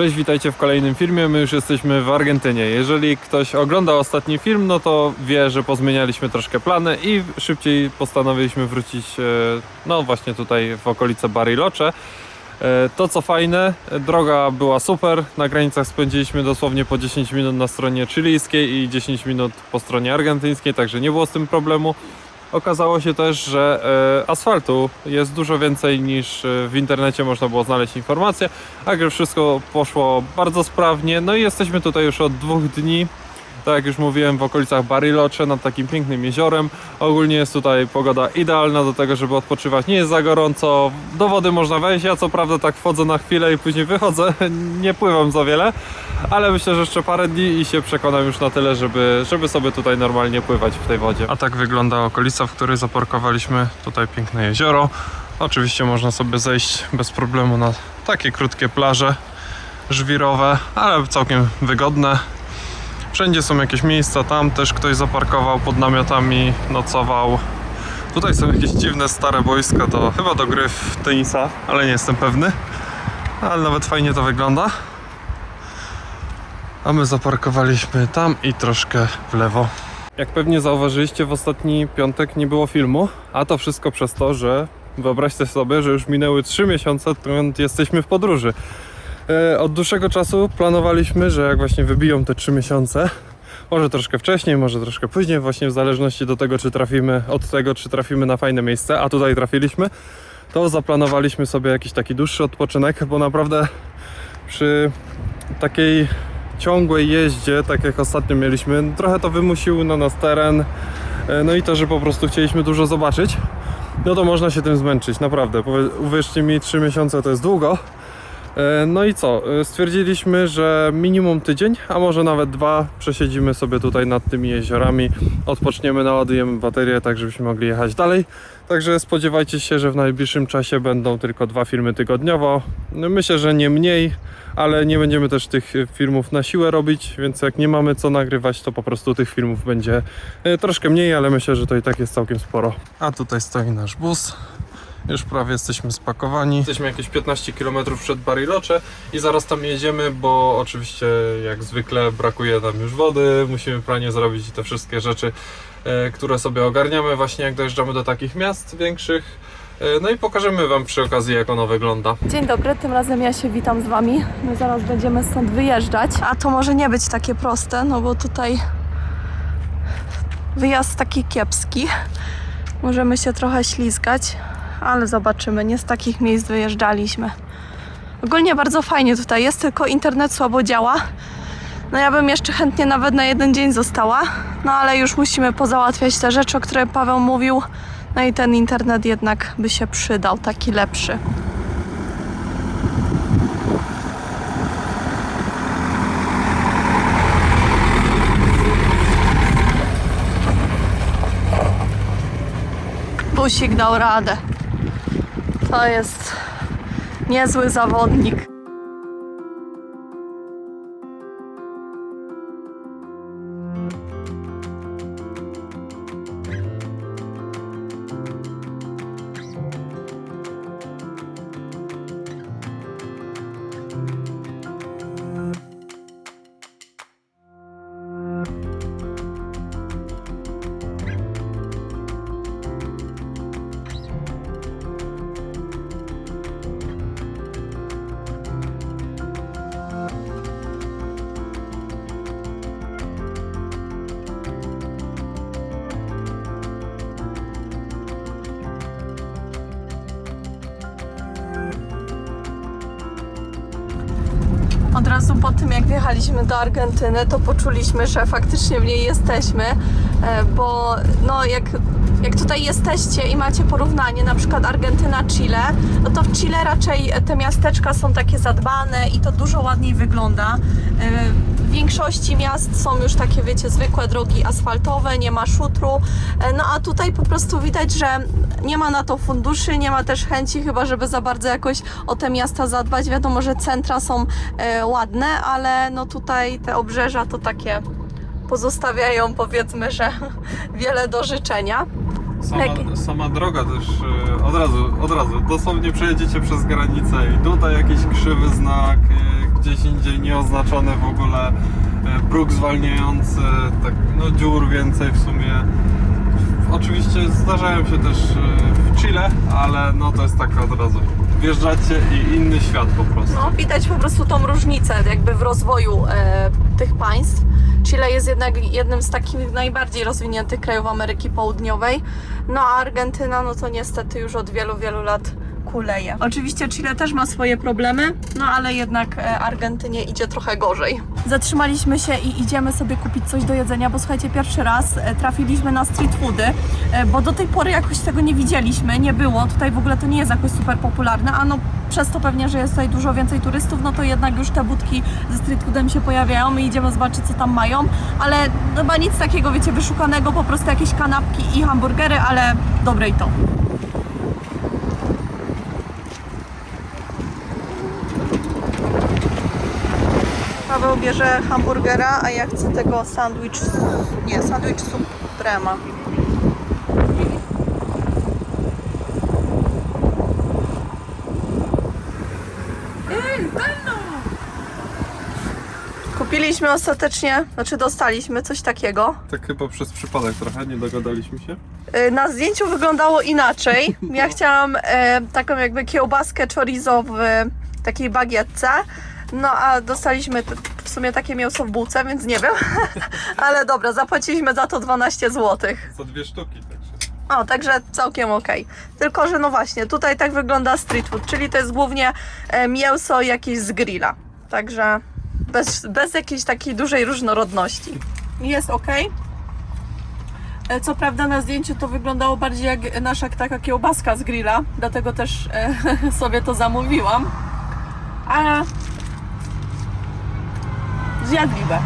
Cześć, witajcie w kolejnym filmie. My już jesteśmy w Argentynie. Jeżeli ktoś oglądał ostatni film, no to wie, że pozmienialiśmy troszkę plany i szybciej postanowiliśmy wrócić, e, no właśnie tutaj w okolice Bariloche. E, To co fajne, droga była super. Na granicach spędziliśmy dosłownie po 10 minut na stronie chilijskiej i 10 minut po stronie argentyńskiej, także nie było z tym problemu. Okazało się też, że e, asfaltu jest dużo więcej niż e, w internecie można było znaleźć informacje, także wszystko poszło bardzo sprawnie. No i jesteśmy tutaj już od dwóch dni. Tak jak już mówiłem, w okolicach Bariloche nad takim pięknym jeziorem. Ogólnie jest tutaj pogoda idealna do tego, żeby odpoczywać. Nie jest za gorąco, do wody można wejść. Ja co prawda tak wchodzę na chwilę i później wychodzę. Nie pływam za wiele, ale myślę, że jeszcze parę dni i się przekonam już na tyle, żeby, żeby sobie tutaj normalnie pływać w tej wodzie. A tak wygląda okolica, w której zaparkowaliśmy. Tutaj piękne jezioro. Oczywiście można sobie zejść bez problemu na takie krótkie plaże żwirowe, ale całkiem wygodne. Wszędzie są jakieś miejsca, tam też ktoś zaparkował pod namiotami, nocował. Tutaj są jakieś dziwne stare boiska, to chyba do gry w tenisa, ale nie jestem pewny. Ale nawet fajnie to wygląda. A my zaparkowaliśmy tam i troszkę w lewo. Jak pewnie zauważyliście, w ostatni piątek nie było filmu, a to wszystko przez to, że wyobraźcie sobie, że już minęły 3 miesiące, odkąd jesteśmy w podróży. E, Od dłuższego czasu planowaliśmy, że jak właśnie wybiją te 3 miesiące, może troszkę wcześniej, może troszkę później, właśnie w zależności do tego, czy trafimy, od tego, czy trafimy na fajne miejsce, a tutaj trafiliśmy, to zaplanowaliśmy sobie jakiś taki dłuższy odpoczynek, bo naprawdę przy takiej ciągłej jeździe, tak jak ostatnio mieliśmy, trochę to wymusił na nas teren, e, no i to, że po prostu chcieliśmy dużo zobaczyć, no to można się tym zmęczyć, naprawdę. Uwierzcie mi, 3 miesiące to jest długo. E, No i co? E, Stwierdziliśmy, że minimum tydzień, a może nawet dwa przesiedzimy sobie tutaj nad tymi jeziorami, odpoczniemy, naładujemy baterię, tak żebyśmy mogli jechać dalej. Także spodziewajcie się, że w najbliższym czasie będą tylko dwa filmy tygodniowo. No, Myślę, że nie mniej, ale nie będziemy też tych filmów na siłę robić, więc jak nie mamy co nagrywać, to po prostu tych filmów będzie e, troszkę mniej, ale myślę, że to i tak jest całkiem sporo. A tutaj stoi nasz bus. Już prawie jesteśmy spakowani. Jesteśmy jakieś 15 km przed Bariloche i zaraz tam jedziemy, bo oczywiście jak zwykle brakuje nam już wody, musimy pranie zrobić i te wszystkie rzeczy, e, które sobie ogarniamy właśnie jak dojeżdżamy do takich miast większych. E, No i pokażemy Wam przy okazji jak ono wygląda. Dzień dobry, tym razem ja się witam z Wami. My zaraz będziemy stąd wyjeżdżać. A to może nie być takie proste, no bo tutaj wyjazd taki kiepski. Możemy się trochę ślizgać, ale zobaczymy. Nie z takich miejsc wyjeżdżaliśmy. Ogólnie bardzo fajnie tutaj jest, tylko internet słabo działa. No ja bym jeszcze chętnie nawet na jeden dzień została, no ale już musimy pozałatwiać te rzeczy, o których Paweł mówił. No i ten internet jednak by się przydał, taki lepszy. Busik dał radę. To jest niezły zawodnik. Wjechaliśmy do Argentyny, to poczuliśmy, że faktycznie w niej jesteśmy, e, bo no jak, jak tutaj jesteście i macie porównanie, na przykład Argentyna-Chile, no to w Chile raczej te miasteczka są takie zadbane i to dużo ładniej wygląda. E, W większości miast są już takie, wiecie, zwykłe drogi asfaltowe, nie ma szutru, e, no a tutaj po prostu widać, że nie ma na to funduszy, nie ma też chęci chyba, żeby za bardzo jakoś o te miasta zadbać. Wiadomo, że centra są e, ładne, ale no tutaj te obrzeża to takie pozostawiają powiedzmy, że wiele do życzenia. Sama, sama droga też e, od razu, od razu, dosłownie przejedziecie przez granicę i tutaj jakiś krzywy znak, e, gdzieś indziej nieoznaczone w ogóle, e, próg zwalniający, tak no dziur więcej w sumie. Oczywiście zdarzają się też w Chile, ale no to jest tak od razu. Wjeżdżacie i inny świat po prostu. No, widać po prostu tą różnicę jakby w rozwoju e, tych państw. Chile jest jednak jednym z takich najbardziej rozwiniętych krajów Ameryki Południowej, no a Argentyna, no to niestety już od wielu, wielu lat kuleje. Oczywiście Chile też ma swoje problemy, no ale jednak e, Argentynie idzie trochę gorzej. Zatrzymaliśmy się i idziemy sobie kupić coś do jedzenia, bo słuchajcie, pierwszy raz e, trafiliśmy na street foody, e, bo do tej pory jakoś tego nie widzieliśmy, nie było. Tutaj w ogóle to nie jest jakoś super popularne, a no przez to pewnie, że jest tutaj dużo więcej turystów, no to jednak już te budki ze street foodem się pojawiają i idziemy zobaczyć, co tam mają, ale chyba nic takiego, wiecie, wyszukanego, po prostu jakieś kanapki i hamburgery, ale dobre i to. Paweł bierze hamburgera, a ja chcę tego sandwich, nie, sandwich suprema. Kupiliśmy ostatecznie, znaczy dostaliśmy coś takiego. Tak chyba przez przypadek trochę, nie dogadaliśmy się. Y, Na zdjęciu wyglądało inaczej. Ja chciałam e, taką jakby kiełbaskę chorizo w takiej bagietce. No a dostaliśmy w sumie takie mięso w bułce, więc nie wiem. Ale dobra, zapłaciliśmy za to 12 zł. Za dwie sztuki także. O, także całkiem okej. Tylko, że no właśnie, tutaj tak wygląda street food, czyli to jest głównie e, mięso jakieś z grilla. Także bez, bez jakiejś takiej dużej różnorodności. Jest ok. Co prawda na zdjęciu to wyglądało bardziej jak nasza taka kiełbaska z grilla, dlatego też e, sobie to zamówiłam. Ale zjadliwe.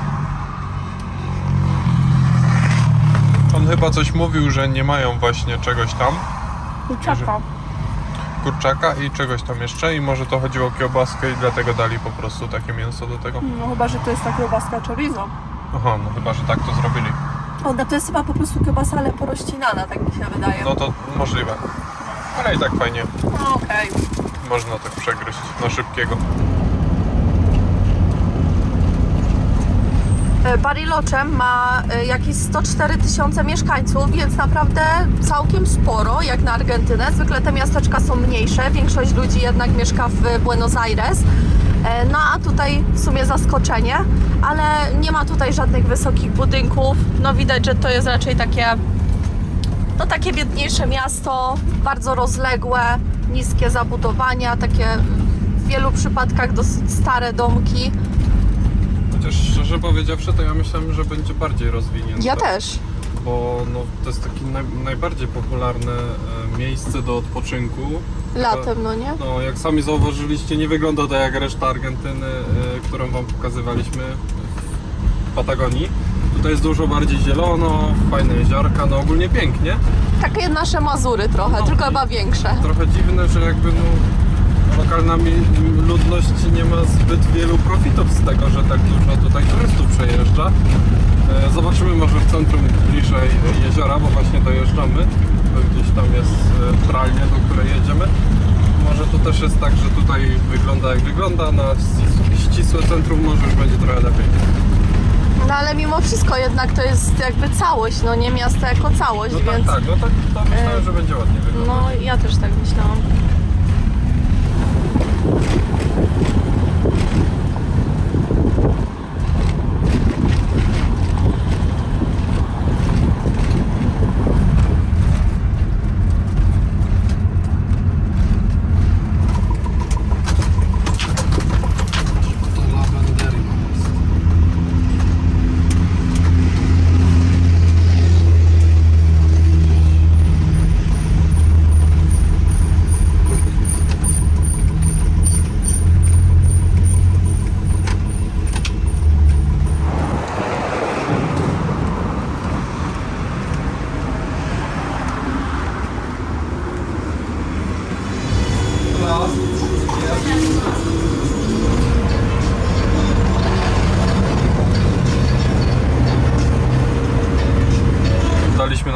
On chyba coś mówił, że nie mają właśnie czegoś tam, Kurczaka. kurczaka i czegoś tam jeszcze i może to chodziło o kiełbaskę i dlatego dali po prostu takie mięso do tego. No chyba, że to jest ta kiełbaska chorizo. Aha, no chyba, że tak to zrobili. Ona to jest chyba po prostu kiełbasa, ale porościnana, tak mi się wydaje. No to możliwe. Ale i tak fajnie. No, Okej. Można tak przegryźć na szybkiego. Bariloche ma e, jakieś 104 tysiące mieszkańców, więc naprawdę całkiem sporo, jak na Argentynę. Zwykle te miasteczka są mniejsze, większość ludzi jednak mieszka w Buenos Aires. E, No a tutaj w sumie zaskoczenie, ale nie ma tutaj żadnych wysokich budynków. No widać, że to jest raczej takie no takie biedniejsze miasto, bardzo rozległe, niskie zabudowania, takie w wielu przypadkach dosyć stare domki. Chociaż szczerze powiedziawszy, to ja myślałem, że będzie bardziej rozwinięte. Ja też. Bo no, to jest takie naj, najbardziej popularne e, miejsce do odpoczynku. Latem, no nie? No, jak sami zauważyliście, nie wygląda to jak reszta Argentyny, e, którą Wam pokazywaliśmy w Patagonii. Tutaj jest dużo bardziej zielono, fajne jeziorka, no ogólnie pięknie. Takie nasze Mazury trochę, No. tylko chyba większe. Trochę dziwne, że jakby no, lokalna ludność nie ma zbyt wielu profitów z tego, że tak dużo tutaj turystów przejeżdża. E, Zobaczymy może w centrum bliżej jeziora, bo właśnie dojeżdżamy. Gdzieś tam jest e, pralnia, do której jedziemy. Może to też jest tak, że tutaj wygląda jak wygląda, na ścis- ścisłe centrum może już będzie trochę lepiej. No ale mimo wszystko jednak to jest jakby całość, no nie miasto jako całość, No tak, więc... tak, no tak, to myślałem, że będzie ładnie wyglądać. No ja też tak myślałam. you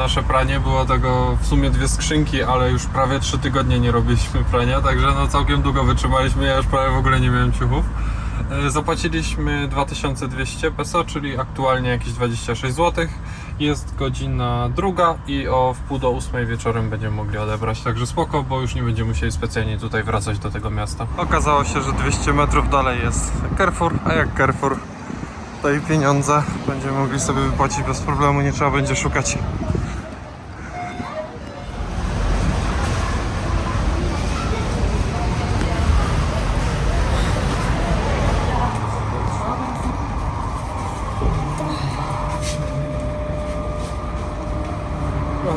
nasze pranie, było tego w sumie dwie skrzynki, ale już prawie trzy tygodnie nie robiliśmy prania, także no całkiem długo wytrzymaliśmy, ja już prawie w ogóle nie miałem ciuchów. E, Zapłaciliśmy 2200 peso, czyli aktualnie jakieś 26 zł. Jest godzina druga i o wpół do ósmej wieczorem będziemy mogli odebrać. Także spoko, bo już nie będziemy musieli specjalnie tutaj wracać do tego miasta. Okazało się, że 200 metrów dalej jest Carrefour, a jak Carrefour, to i pieniądze będziemy mogli sobie wypłacić bez problemu, nie trzeba będzie szukać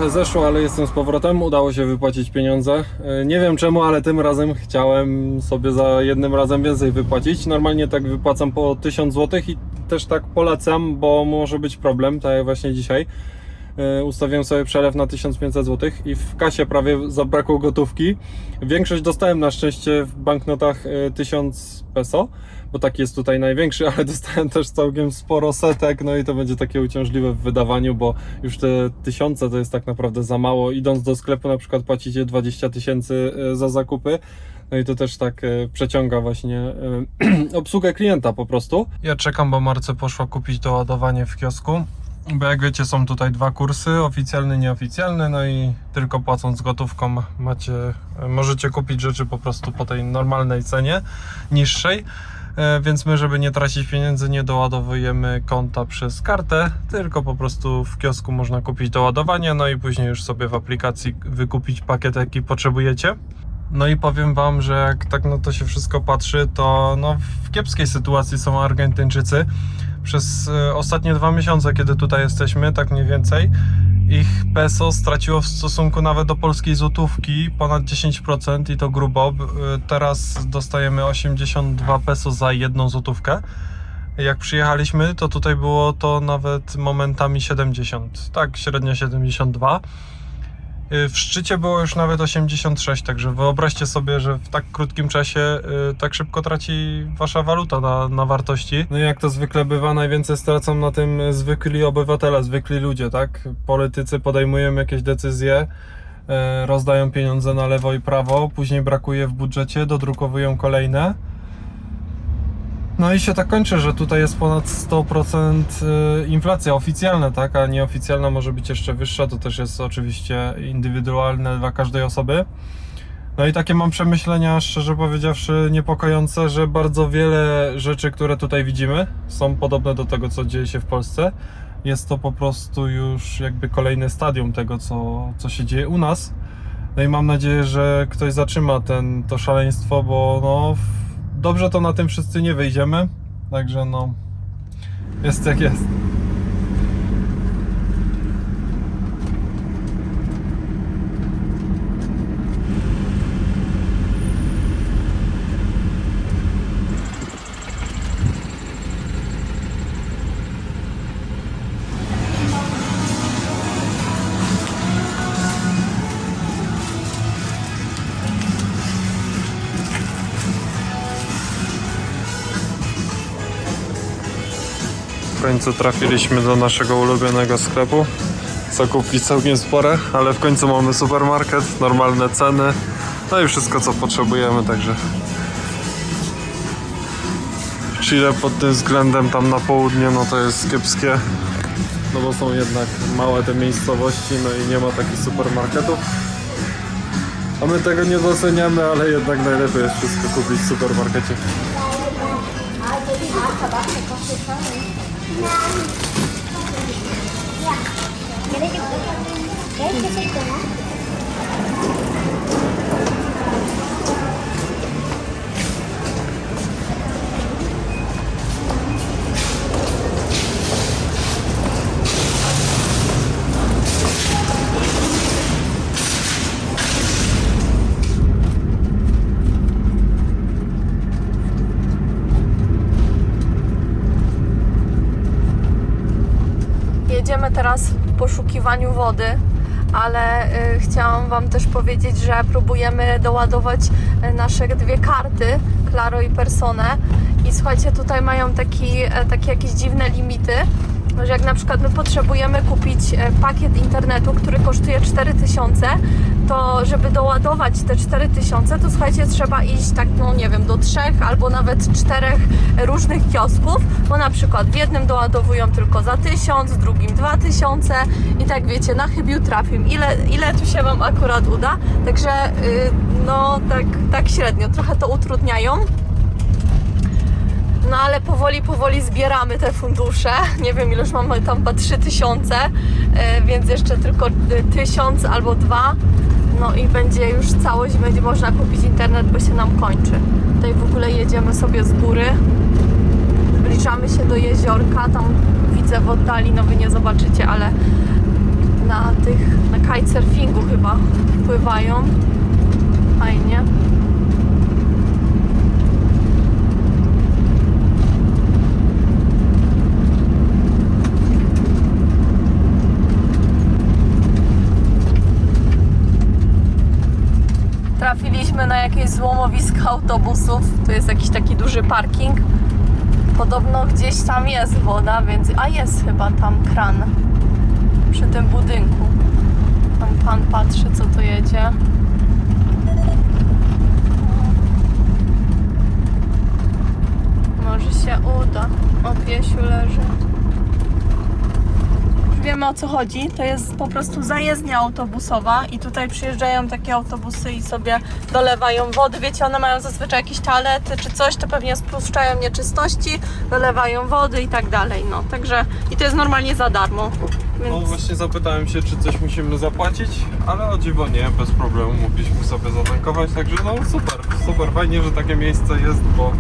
Trochę zeszło, ale jestem z powrotem. Udało się wypłacić pieniądze. E, Nie wiem czemu, ale tym razem chciałem sobie za jednym razem więcej wypłacić. Normalnie tak wypłacam po 1000 zł i też tak polecam, bo może być problem, tak jak właśnie dzisiaj. E, Ustawiłem sobie przelew na 1500 zł i w kasie prawie zabrakło gotówki. Większość dostałem na szczęście w banknotach e, 1000 peso, bo taki jest tutaj największy, ale dostałem też całkiem sporo setek, no i to będzie takie uciążliwe w wydawaniu, bo już te tysiące to jest tak naprawdę za mało. Idąc do sklepu na przykład płacicie 20 tysięcy e, za zakupy, no i to też tak e, przeciąga właśnie e, obsługę klienta po prostu. Ja czekam, bo Marce poszła kupić doładowanie w kiosku. Bo jak wiecie, są tutaj dwa kursy, oficjalny, nieoficjalny, no i tylko płacąc gotówką macie, możecie kupić rzeczy po prostu po tej normalnej cenie, niższej. E, Więc my, żeby nie tracić pieniędzy, nie doładowujemy konta przez kartę, tylko po prostu w kiosku można kupić doładowanie, no i później już sobie w aplikacji wykupić pakiet, jaki potrzebujecie. No i powiem wam, że jak tak na to się wszystko patrzy, to no w kiepskiej sytuacji są Argentyńczycy. Przez e, ostatnie dwa miesiące, kiedy tutaj jesteśmy, tak mniej więcej, ich peso straciło w stosunku nawet do polskiej złotówki ponad 10% i to grubo. E, Teraz dostajemy 82 peso za jedną złotówkę. Jak przyjechaliśmy, to tutaj było to nawet momentami 70. Tak, średnio 72. Y, W szczycie było już nawet 86, także wyobraźcie sobie, że w tak krótkim czasie y, tak szybko traci wasza waluta na, na wartości. No i jak to zwykle bywa, najwięcej stracą na tym zwykli obywatele, zwykli ludzie, tak? Politycy podejmują jakieś decyzje, y, rozdają pieniądze na lewo i prawo, później brakuje w budżecie, dodrukowują kolejne. No i się tak kończy, że tutaj jest ponad 100% y, inflacja oficjalna, tak, a nieoficjalna może być jeszcze wyższa, to też jest oczywiście indywidualne dla każdej osoby. No i takie mam przemyślenia, szczerze powiedziawszy, niepokojące, że bardzo wiele rzeczy, które tutaj widzimy, są podobne do tego, co dzieje się w Polsce. Jest to po prostu już jakby kolejne stadium tego, co, co się dzieje u nas. No i mam nadzieję, że ktoś zatrzyma ten, to szaleństwo, bo no, dobrze to na tym wszyscy nie wyjdziemy. Także no, jest jak jest. Końcu trafiliśmy do naszego ulubionego sklepu. Zakupki całkiem spore, ale w końcu mamy supermarket, normalne ceny, no i wszystko co potrzebujemy, także Chile pod tym względem tam na południe no to jest kiepskie, no bo są jednak małe te miejscowości, no i nie ma takich supermarketów. A my tego nie doceniamy, ale jednak najlepiej jest wszystko kupić w supermarkecie. Ganito ko. Ganito ko. Ganito ko. Poszukiwaniu wody, ale y, chciałam Wam też powiedzieć, że próbujemy doładować y, nasze dwie karty, Claro i Personę. I słuchajcie, tutaj mają taki, e, takie jakieś dziwne limity. że jak na przykład my potrzebujemy kupić e, pakiet internetu, który kosztuje 4000, to żeby doładować te 4000, to słuchajcie, trzeba iść tak, no nie wiem, do trzech albo nawet czterech różnych kiosków, bo na przykład w jednym doładowują tylko za 1000, w drugim 2000 i tak wiecie, na chybił trafił. Ile, ile tu się Wam akurat uda? Także y, no tak, tak średnio, trochę to utrudniają. No ale powoli, powoli zbieramy te fundusze. Nie wiem, ile już mamy tam chyba 3000, e, więc jeszcze tylko e, 1000 albo dwa. No i będzie już całość, będzie można kupić internet, bo się nam kończy. Tutaj w ogóle jedziemy sobie z góry. Zbliżamy się do jeziorka. Tam widzę w oddali, no wy nie zobaczycie, ale na tych, na kitesurfingu chyba pływają. Fajnie. Złomowisko autobusów. Tu jest jakiś taki duży parking. Podobno gdzieś tam jest woda, więc. A jest chyba tam kran przy tym budynku. Tam pan patrzy, co tu jedzie. Może się uda. O piesiu leży. Wiemy o co chodzi. To jest po prostu zajezdnia autobusowa i tutaj przyjeżdżają takie autobusy i sobie dolewają wody. Wiecie, one mają zazwyczaj jakieś toalety czy coś, to pewnie spuszczają nieczystości, dolewają wody i tak dalej. No, także i to jest normalnie za darmo. Więc... No właśnie zapytałem się, czy coś musimy zapłacić, ale o dziwo nie, bez problemu mogliśmy sobie zatankować, także no super, super, fajnie, że takie miejsce jest, bo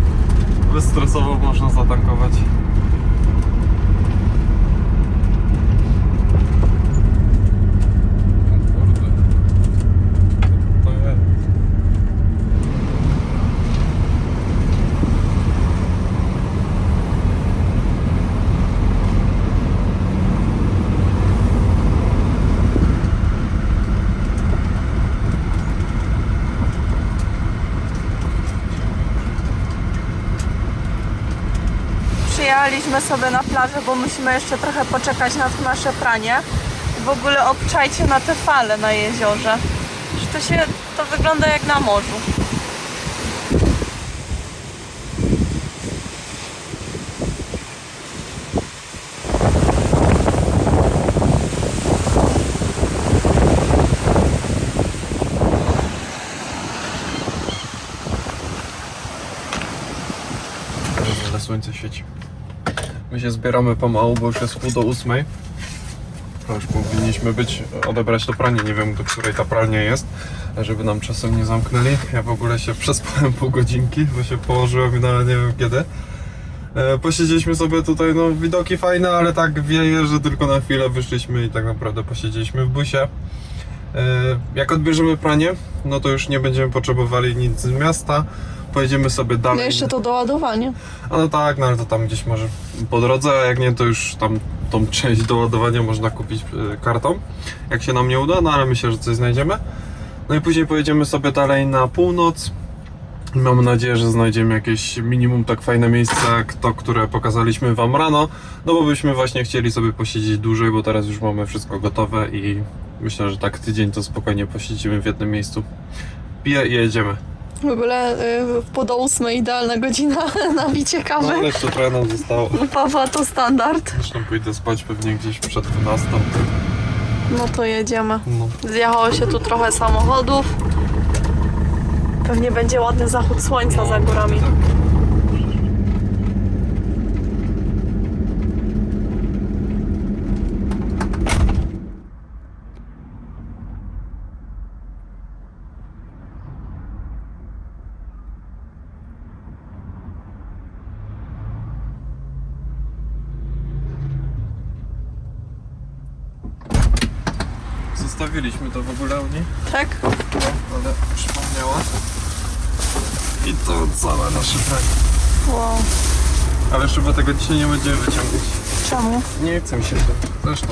bezstresowo można zatankować. O kurde. To jest. Przyjechaliśmy sobie na plażę, bo musimy jeszcze trochę poczekać na to nasze pranie. W ogóle obczajcie na te fale na jeziorze. To się, to wygląda jak na morzu. Słońce świeci. My się zbieramy pomału, bo już jest pół do ósmej. Już powinniśmy być, odebrać to pranie. Nie wiem, do której ta pralnia jest, żeby nam czasem nie zamknęli. Ja w ogóle się przespałem pół godzinki, bo się położyłem na nie wiem kiedy. E, Posiedzieliśmy sobie tutaj, no widoki fajne, ale tak wieje, że tylko na chwilę wyszliśmy i tak naprawdę posiedzieliśmy w busie. E, Jak odbierzemy pranie, no to już nie będziemy potrzebowali nic z miasta. Pojedziemy sobie dalej. No jeszcze to doładowanie. A no tak, no ale to tam gdzieś może po drodze, a jak nie, to już tam tą część do ładowania można kupić e, kartą, jak się nam nie uda, no ale myślę, że coś znajdziemy. No i później pojedziemy sobie dalej na północ. Mam nadzieję, że znajdziemy jakieś minimum tak fajne miejsce jak to, które pokazaliśmy Wam rano, no bo byśmy właśnie chcieli sobie posiedzieć dłużej, bo teraz już mamy wszystko gotowe i myślę, że tak tydzień to spokojnie posiedzimy w jednym miejscu. Piję i jedziemy. W ogóle y, po do ósmej idealna godzina na bicie kawy. No ale jeszcze trochę nam zostało. Pawła to standard. Zresztą pójdę spać pewnie gdzieś przed 12. No to jedziemy. No. Zjechało się tu trochę samochodów. Pewnie będzie ładny zachód słońca za górami. Tak. Zostawiliśmy to w ogóle u niej. Tak? No, ale przypomniała. I to całe nasze pranie. Wow. Ale już chyba tego dzisiaj nie będziemy wyciągać. Czemu? Nie chcę mi się to. Zresztą,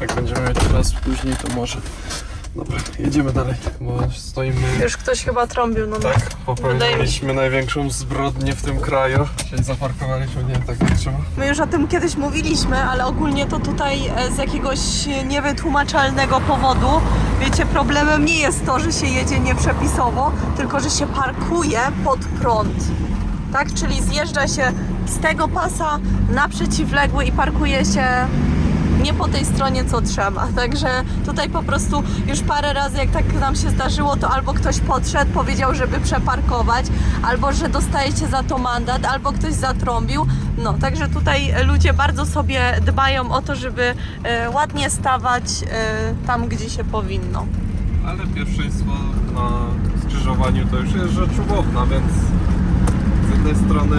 jak będziemy mieć czas później, to może. Dobra, jedziemy dalej, bo stoimy... Już ktoś chyba trąbił no Tak, Wydaje mi popełniliśmy największą zbrodnię w tym kraju. Się zaparkowaliśmy, nie tak jak trzeba. My już o tym kiedyś mówiliśmy, ale ogólnie to tutaj e, z jakiegoś niewytłumaczalnego powodu, wiecie, problemem nie jest to, że się jedzie nieprzepisowo, tylko że się parkuje pod prąd. Tak? Czyli zjeżdża się z tego pasa na przeciwległy i parkuje się nie po tej stronie co trzeba. Także tutaj po prostu już parę razy jak tak nam się zdarzyło, to albo ktoś podszedł, powiedział, żeby przeparkować, albo że dostajecie za to mandat, albo ktoś zatrąbił. No, także tutaj ludzie bardzo sobie dbają o to, żeby e, ładnie stawać e, tam, gdzie się powinno. Ale pierwszeństwo na skrzyżowaniu to już jest rzecz umowna, więc z jednej strony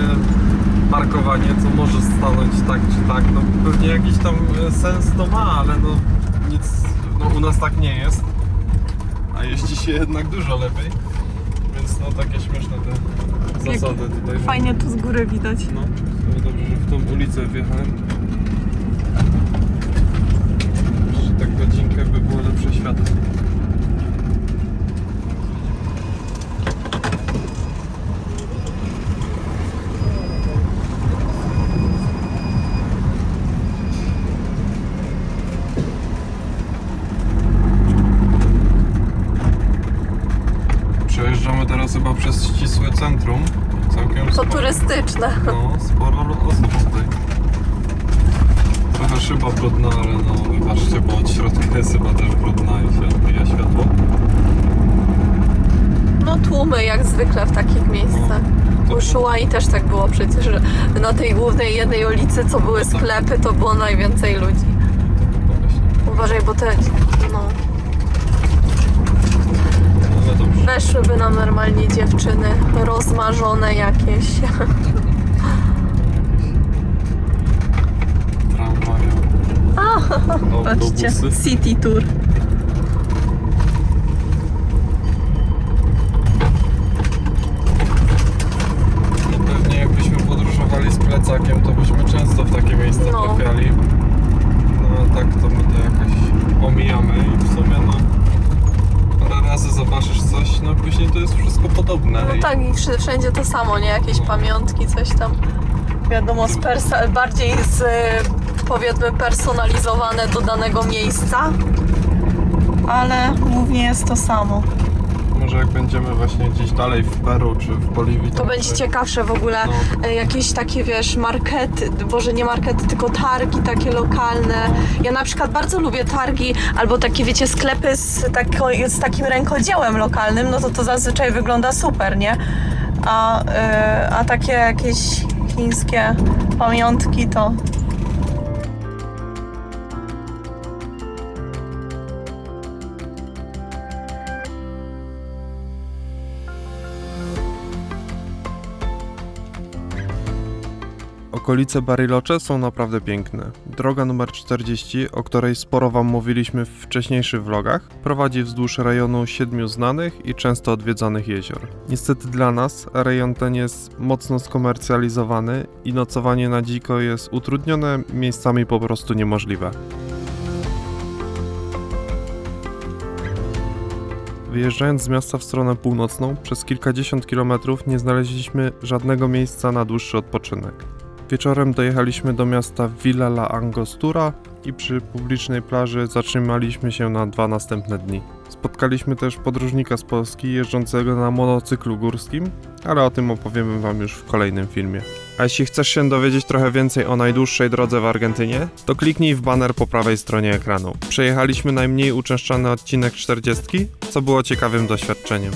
parkowanie, co może stanąć tak czy tak, no pewnie jakiś tam e, sens to ma, ale no nic, no u nas tak nie jest. A jeździ się jednak dużo lepiej, więc no takie śmieszne te zasady tutaj. że- Fajnie tu z góry widać. No, dobrze, że w tą ulicę wjechałem. Jeszcze tak godzinkę by było lepsze światło. Przejeżdżamy teraz chyba przez ścisłe centrum. Całkiem To sporo. No, sporo osób tutaj. Trochę szyba brudna, ale no wybaczcie, bo od środka jest chyba też brudna i się odbija światło. No tłumy jak zwykle w takich miejscach. No, U Szułai też tak było przecież, że na tej głównej jednej ulicy, co były sklepy, to było najwięcej ludzi. właśnie. Uważaj, bo te, no, weszłyby nam normalnie dziewczyny, rozmarzone jakieś. Patrzcie, Autobusy. City Tour. No pewnie jakbyśmy podróżowali z plecakiem, to byśmy często w takie miejsca No. trafiali. No a tak to my to jakoś omijamy i w sumie no parę razy zobaczysz coś, no później to jest wszystko podobne. No i- tak, i wszy- wszędzie to samo, nie? Jakieś No. pamiątki, coś tam. Wiadomo, z persa- bardziej z, powiedzmy, personalizowane do danego miejsca. Ale głównie jest to samo. Może jak będziemy właśnie gdzieś dalej w Peru czy w Boliwii. To będzie ciekawsze w ogóle. No. e, Jakieś takie, wiesz, markety, boże nie markety, tylko targi takie lokalne. Ja na przykład bardzo lubię targi, albo takie, wiecie, sklepy z, tako, z takim rękodziełem lokalnym, no to to zazwyczaj wygląda super, nie? A, e, a takie jakieś chińskie pamiątki to... Okolice Bariloche są naprawdę piękne. Droga numer 40, o której sporo Wam mówiliśmy w wcześniejszych vlogach, prowadzi wzdłuż rejonu siedmiu znanych i często odwiedzanych jezior. Niestety dla nas rejon ten jest mocno skomercjalizowany i nocowanie na dziko jest utrudnione, miejscami po prostu niemożliwe. Wyjeżdżając z miasta w stronę północną, przez kilkadziesiąt kilometrów nie znaleźliśmy żadnego miejsca na dłuższy odpoczynek. Wieczorem dojechaliśmy do miasta Villa La Angostura i przy publicznej plaży zatrzymaliśmy się na dwa następne dni. Spotkaliśmy też podróżnika z Polski jeżdżącego na monocyklu górskim, ale o tym opowiemy Wam już w kolejnym filmie. A jeśli chcesz się dowiedzieć trochę więcej o najdłuższej drodze w Argentynie, to kliknij w banner po prawej stronie ekranu. Przejechaliśmy najmniej uczęszczany odcinek 40, co było ciekawym doświadczeniem.